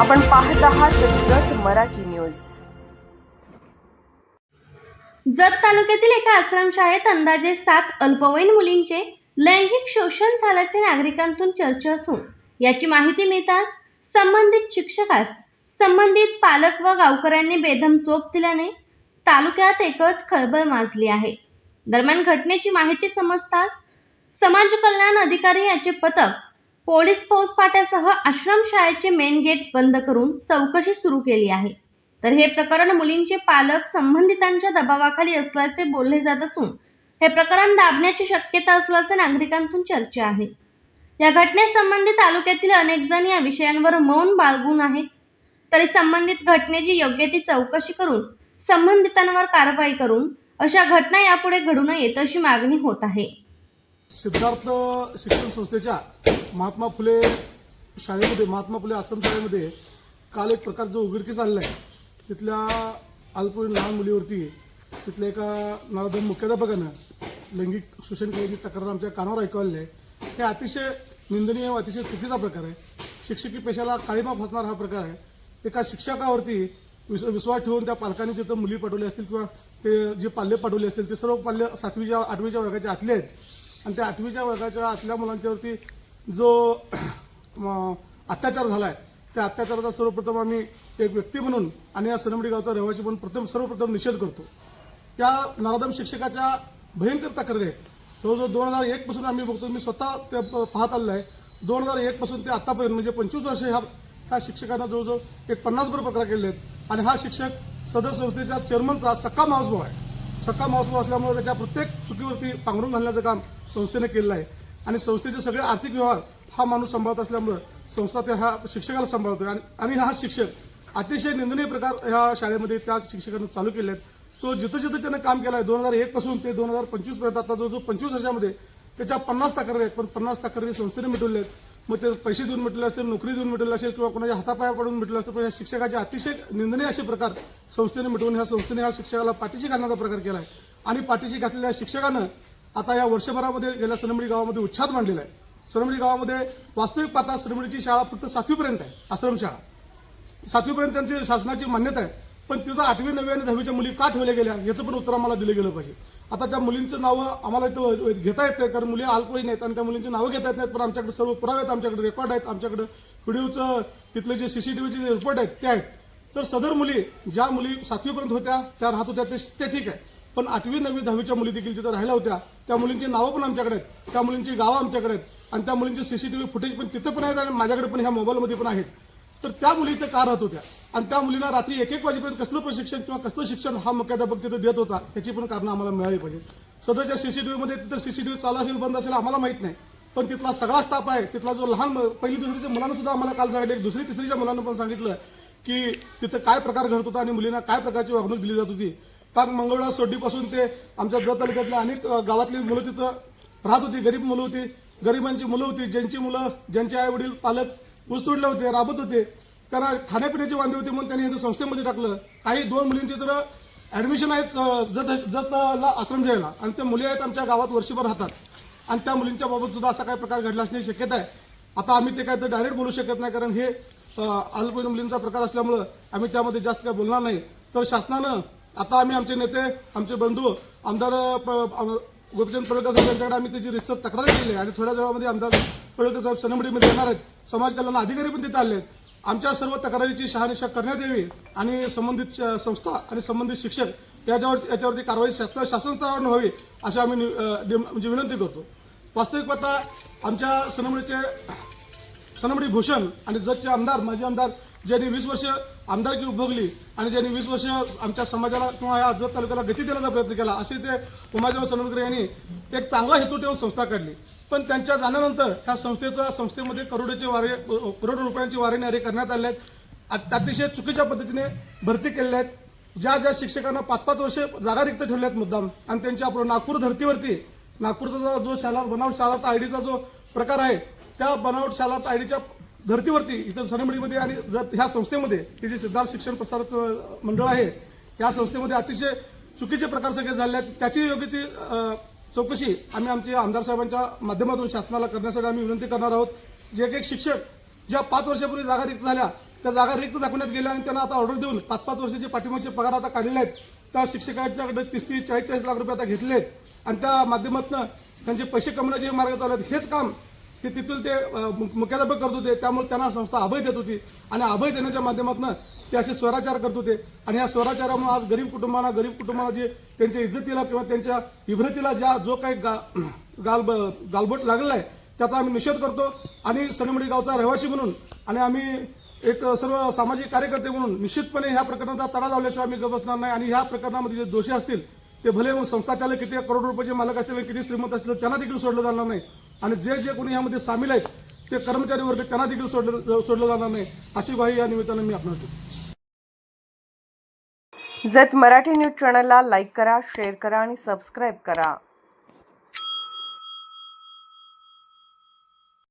आपण पाहत आहात जत मराठी न्यूज. जत तालुक्यातील एका आश्रमशाळेत अंदाजे सात अल्पवयीन मुलींचे लैंगिक शोषण झाल्याचे नागरिकांतून चर्चा असून याची माहिती मिळताच संबंधित शिक्षकास संबंधित पालक व गावकऱ्यांनी बेदम चोप दिल्याने तालुक्यात एकच खळबळ माजली आहे. दरम्यान घटनेची माहिती समजताच समाज कल्याण अधिकारी याचे पथक पोलीस फौजफाट्यासह आश्रमशाळेचे मेन गेट बंद करून चौकशी सुरू केली आहे. तर हे प्रकरण मुलींचे पालक संबंधितांच्या दबावाखाली असल्याचे बोलले जात असून हे प्रकरण दाबण्याची शक्यता असल्याचे नागरिकांतून चर्चा आहे. या घटनेसंबंधी तालुक्यातील अनेक जण या विषयांवर मौन बाळगून आहेत. तरी संबंधित घटनेची योग्य ती चौकशी करून संबंधितांवर कारवाई करून अशा घटना यापुढे घडू नयेत अशी मागणी होत आहे. सिद्धार्थ शिक्षण संस्थेच्या महात्मा फुले शाळेमध्ये महात्मा फुले आश्रमशाळेमध्ये काल एक प्रकार जो उघडकीस आलेला आहे. तिथल्या अल्पवयीन लहान मुलीवरती तिथल्या एका नराधम मुख्याध्यापकानं लैंगिक शोषण केल्याची तक्रार आमच्या कानावर ऐकवलेली आहे. हे अतिशय निंदनीय व अतिशय चुकीचा प्रकार आहे. शिक्षकी पेशाला काळीमा फसणारा हा प्रकार आहे. एका शिक्षकावरती विस विश्वास ठेवून त्या पालकांनी तिथं मुली पाठवल्या असतील किंवा ते जे पाल्य पाठवले असतील ते सर्व पाल्य सातवीच्या आठवीच्या वर्गाचे आतले आहेत. आणि त्या आठवीच्या वर्गाच्या आतल्या मुलांच्यावरती जो अत्याचार झाला आहे त्या अत्याचाराचा सर्वप्रथम आम्ही एक व्यक्ती म्हणून आणि या सनमडी गावचा रहिवासी म्हणून प्रथम सर्वप्रथम निषेध करतो. त्या नराधम शिक्षकाच्या भयंकर तक्रारी आहेत. जवळजवळ दोन हजार एक पासून आम्ही बघतो मी स्वतः ते प- पाहत आलेलो आहे. दोन हजार एक पासून ते आतापर्यंत म्हणजे पंचवीस वर्ष ह्या ह्या शिक्षकांना जवळजवळ एक पन्नासभर तक्रार केलेले केले आहेत. आणि हा शिक्षक सदर संस्थेच्या चेअरमनचा सक्का मावसभाव आहे. सक्का मावसभाव असल्यामुळे त्याच्या प्रत्येक चुकीवरती पांघरून घालण्याचं काम संस्थेने केलेलं आहे. आणि संस्थेचे सगळे आर्थिक व्यवहार हा माणूस सांभाळत असल्यामुळं संस्था त्या ह्या शिक्षकाला सांभाळतोय. आणि आणि हा शिक्षक अतिशय निंदनीय प्रकार ह्या शाळेमध्ये त्या शिक्षकांनी चालू केले आहेत तो जिथं जिथं त्यानं काम केलं आहे दोन हजार एक पासून ते दोन हजार पंचवीसपर्यंत आता जो जो पंचवीस वर्षामध्ये त्याच्या पन्नास तक्रारी आहेत. पण पन्नास तक्रारी संस्थेने मिटवले आहेत मग ते पैसे देऊन मिटले असतील नोकरी देऊन मिटले असेल किंवा कोणाच्या हातापाया पडून मिटले असतील पण या शिक्षकाचे अतिशय निंदनीय असे प्रकार संस्थेने मिटवून ह्या संस्थेने ह्या शिक्षकाला पाठीशी घालण्याचा प्रकार केला आहे आणि पाठीशी घातलेल्या शिक्षकानं आता या वर्षभरामध्ये गेल्या सनमडी गावामध्ये उच्छाद मांडलेला आहे. सनमडी गावामध्ये वास्तविक पाहता सनमडीची शाळा फक्त सातवीपर्यंत आहे आश्रमशाळा सातवीपर्यंत त्यांची शासनाची मान्यता आहे पण तिथं आठवी नववी आणि दहावीच्या मुली का ठेवल्या गेल्या याचं पण उत्तर आम्हाला दिलं गेलं पाहिजे. आता त्या मुलींचं नावं आम्हाला इथं घेता येत नाही कारण मुली अल्पवयीन आहेत आणि त्या मुलींची नावं घेता येत नाहीत पण आमच्याकडे सर्व पुरावे आहेत आमच्याकडे रेकॉर्ड आहेत आमच्याकडे व्हिडिओचं तिथले जे सीसीटीव्हीचे जे रिपोर्ट आहेत ते आहेत. तर सदर मुली ज्या मुली सातवीपर्यंत होत्या त्या राहत होत्या ते ते ठीक आहे. पण आठवी नववी दहावीच्या मुली देखील तिथं राहिल्या होत्या त्या मुलींची नावं पण आमच्याकडे आहेत. त्या मुलींची गावं आमच्याकडे आहेत. आणि त्या मुलींचे सीसीटीव्ही फुटेज पण तिथं पण आहेत आणि माझ्याकडे पण ह्या मोबाईलमध्ये पण आहेत. तर त्या मुली इथं का राहत होत्या? आणि त्या मुलींना रात्री एक एक वाजेपर्यंत कसलं प्रशिक्षण किंवा कसलं शिक्षण हा मुख्याध्यापक तिथं देत होता त्याची पण कारणं आम्हाला मिळाली पाहिजे सध्याच्या सीसीटीव्हीमध्ये तिथं सीसीटीव्ही चालू असेल बंद असेल आम्हाला माहीत नाही. पण तिथला सगळा स्टाफ आहे. तिथला जो लहान पहिली दुसरीच्या मुलांना सुद्धा आम्हाला काल सांगितलं एक दुसरी तिसरीच्या मुलांना पण सांगितलं की तिथं काय प्रकार घडत होता आणि मुलींना काय प्रकारची वागणूक दिली जात होती. पाक मंगळवार सोडीपासून ते आमच्या जत तालुक्यातल्या अनेक गावातली मुलं तिथं राहत होती गरीब मुलं होती गरिबांची मुलं होती ज्यांची मुलं ज्यांचे आई वडील पालक ऊसतोडले होते राबत होते त्यांना खाण्यापिण्याची वांदे होती म्हणून त्यांनी हिंदू संस्थेमध्ये टाकलं. काही दोन मुलींची तर ॲडमिशन आहेत जत जतला आश्रम जायला आणि त्या मुली आहेत आमच्या गावात वर्षभर राहतात. आणि त्या मुलींच्या बाबत सुद्धा असा काही प्रकार घडला असण्याची शक्यता आहे. आता आम्ही ते काय तर डायरेक्ट बोलू शकत नाही कारण हे अल्पवयीन मुलींचा प्रकार असल्यामुळं आम्ही त्यामध्ये जास्त काय बोलणार नाही. तर शासनानं आता आम्ही आमचे नेते आमचे बंधू आमदार प- गोपीचंद पडळकर साहेब यांच्याकडे आम्ही त्याची रिसर्च तक्रार केली आहे. आणि थोड्या वेळामध्ये आमदार पडळकर साहेब सनमडीमध्ये येणार आहेत. समाज कल्याण अधिकारी पण तिथे आले आहेत. आमच्या सर्व तक्रारीची शहानिशा करण्यात यावी आणि संबंधित श- संस्था आणि संबंधित शिक्षक याच्यावर याच्यावरती कारवाई शासन शासन स्तरावर व्हावी अशी आम्ही डिम- म्हणजे विनंती करतो. वास्तविक पत्ता आमच्या सनमडीचे सनमडी भूषण आणि जतचे आमदार माजी आमदार ज्यांनी वीस वर्ष आमदारकी उपभोगली आणि ज्यांनी वीस वर्ष आमच्या समाजाला किंवा या जत तालुक्याला गती देण्याचा प्रयत्न केला असे ते उमादेव सनमडकर यांनी एक चांगला हेतू ठेवून संस्था काढली. पण त्यांच्या जाण्यानंतर ह्या संस्थेचा संस्थेमध्ये करोडोचे वारे करोड रुपयांचे वारे न्यारे करण्यात आले आहेत अतिशय चुकीच्या पद्धतीने भरती केलेल्या आहेत. ज्या ज्या शिक्षकांना पाच पाच वर्षे जागा रिक्त ठेवल्या आहेत मुद्दाम आणि त्यांच्या आपण नागपूर धर्तीवरती नागपूरचा जो- शाला बनावट शालात आयडीचा जो प्रकार आहे त्या बनावट शालात आयडीच्या धर्तीवरती इतर सनमडीमध्ये आणि जर ह्या संस्थेमध्ये हे जे सिद्धार्थ शिक्षण प्रसारक मंडळ आहे त्या संस्थेमध्ये अतिशय चुकीचे प्रकार सगळे झाले आहेत. त्याची योग्य ती चौकशी आम्ही आमच्या आमदार साहेबांच्या माध्यमातून शासनाला करण्यासाठी आम्ही विनंती करणार आहोत. जे एक एक शिक्षक ज्या पाच वर्षापूर्वी जागा रिक्त झाल्या त्या जागा रिक्त दाखवण्यात गेल्या आणि त्यांना आता ऑर्डर देऊन पाच पाच वर्षाचे पाठिंबाचे पगार आता काढलेले आहेत. त्या शिक्षकांच्याकडे तीस तीस चाळीस चाळीस लाख रुपये आता घेतले आहेत. आणि त्या माध्यमातून त्यांचे पैसे कमवण्याचे मार्ग चालू आहेत हेच काम ते तिथून ते मु- मुख्याध्यापक करत होते. त्यामुळे त्यांना संस्था अभय देत होती. आणि अभय देण्याच्या माध्यमातून ते असे स्वराचार करत होते. आणि या स्वराचारामुळे आज गरीब कुटुंबांना गरीब कुटुंबाला जे त्यांच्या इज्जतीला किंवा त्यांच्या इब्रतीला ज्या जो काही गा गाल गालबोट लागलेला आहे त्याचा आम्ही निषेध करतो. आणि सनमडी गावचा रहिवासी म्हणून आणि आम्ही एक सर्व सामाजिक कार्यकर्ते म्हणून निश्चितपणे ह्या प्रकरणाचा तडा लावल्याशिवाय आम्ही गप बसणार नाही. आणि ह्या प्रकरणामध्ये जे दोषी असतील ते भले मग संस्थाचालक किती करोड रुपयाचे मालक असतील किती श्रीमंत असतील त्यांना देखील सोडलं जाणार नाही. आणि जे जे कोणी यामध्ये सामील आहेत ते कर्मचारी वर्ग त्यांना देखील सोडलं सोडलं जाणार नाही अशी ग्वाही या निमित्तानं मी आपण देतो. जत मराठी न्यूज चॅनलला लाईक करा शेअर करा आणि सबस्क्राईब करा.